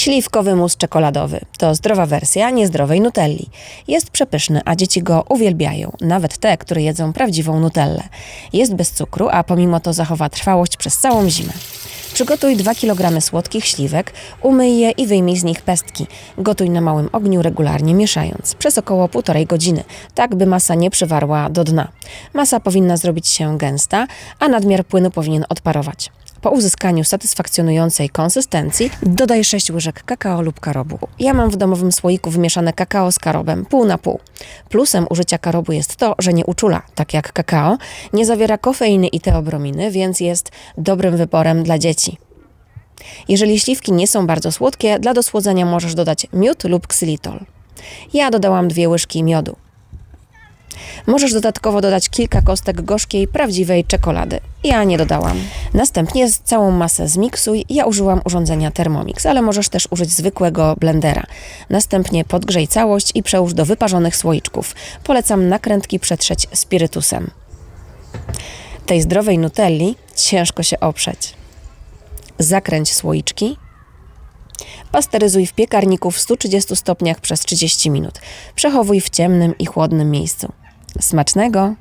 Śliwkowy mus czekoladowy to zdrowa wersja niezdrowej nutelli. Jest przepyszny, a dzieci go uwielbiają, nawet te, które jedzą prawdziwą nutellę. Jest bez cukru, a pomimo to zachowa trwałość przez całą zimę. Przygotuj 2 kg słodkich śliwek, umyj je i wyjmij z nich pestki. Gotuj na małym ogniu regularnie mieszając, przez około 1,5 godziny, tak by masa nie przywarła do dna. Masa powinna zrobić się gęsta, a nadmiar płynu powinien odparować. Po uzyskaniu satysfakcjonującej konsystencji dodaj 6 łyżek kakao lub karobu. Ja mam w domowym słoiku wymieszane kakao z karobem, pół na pół. Plusem użycia karobu jest to, że nie uczula, tak jak kakao, nie zawiera kofeiny i teobrominy, więc jest dobrym wyborem dla dzieci. Jeżeli śliwki nie są bardzo słodkie, dla dosłodzenia możesz dodać miód lub ksylitol. Ja dodałam dwie łyżki miodu. Możesz dodatkowo dodać kilka kostek gorzkiej, prawdziwej czekolady. Ja nie dodałam. Następnie całą masę zmiksuj. Ja użyłam urządzenia Thermomix, ale możesz też użyć zwykłego blendera. Następnie podgrzej całość i przełóż do wyparzonych słoiczków. Polecam nakrętki przetrzeć spirytusem. Tej zdrowej nutelli ciężko się oprzeć. Zakręć słoiczki. Pasteryzuj w piekarniku w 130 stopniach przez 30 minut. Przechowuj w ciemnym i chłodnym miejscu. Smacznego!